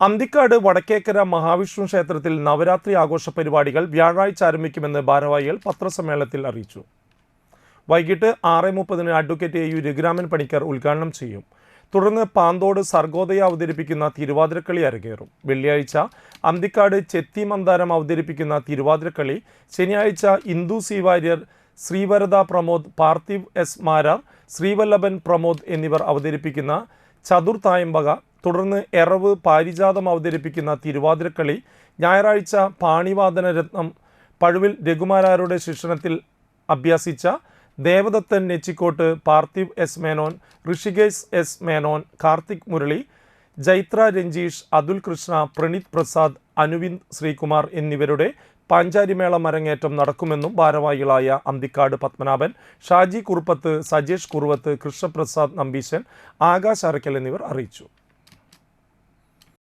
അന്തിക്കാട് വടക്കേക്കര മഹാവിഷ്ണു ക്ഷേത്രത്തിൽ നവരാത്രി ആഘോഷ പരിപാടികൾ വ്യാഴാഴ്ച ആരംഭിക്കുമെന്ന് ഭാരവാഹികൾ പത്രസമ്മേളനത്തിൽ അറിയിച്ചു. വൈകിട്ട് ആറ് മുപ്പതിന് advocate A U Raghuraman Panicker ഉദ്ഘാടനം ചെയ്യും. തുടർന്ന് പാന്തോട് സർഗോദയ അവതരിപ്പിക്കുന്ന തിരുവാതിരക്കളി അരങ്ങേറും. വെള്ളിയാഴ്ച അന്തിക്കാട് ചെത്തി മന്ദാരം അവതരിപ്പിക്കുന്ന തിരുവാതിരക്കളി ശനിയാഴ്ച ഇന്ദു സി വാര്യർ ശ്രീവരദ പ്രമോദ് പാർത്ഥിവ് എസ് മാരാർ ശ്രീവല്ലഭൻ പ്രമോദ് എന്നിവർ അവതരിപ്പിക്കുന്ന ചതുർത്തായമ്പക തുടർന്ന് എറവ് പാരിജാതം അവതരിപ്പിക്കുന്ന തിരുവാതിരക്കളി ഞായറാഴ്ച പാണിവാദന രത്നം പഴുവിൽ രഘുമാരാരുടെ ശിക്ഷണത്തിൽ അഭ്യസിച്ച ദേവദത്തൻ നെച്ചിക്കോട്ട് പാർത്ഥിവ് എസ് മേനോൻ ഋഷികേശ് എസ് മേനോൻ കാർത്തിക് മുരളി ജൈത്ര രഞ്ജീഷ് അതുൽ കൃഷ്ണ പ്രണീത് പ്രസാദ് അനുവിന്ദ് ശ്രീകുമാർ എന്നിവരുടെ പാഞ്ചാരിമേള മരങ്ങേറ്റം നടക്കുമെന്നും ഭാരവാഹികളായ അന്തിക്കാട് പത്മനാഭൻ ഷാജി കുറുപ്പത്ത് സജേഷ് കുറുവത്ത് കൃഷ്ണപ്രസാദ് നമ്പീശൻ ആകാശ് അറയ്ക്കൽ എന്നിവർ അറിയിച്ചു.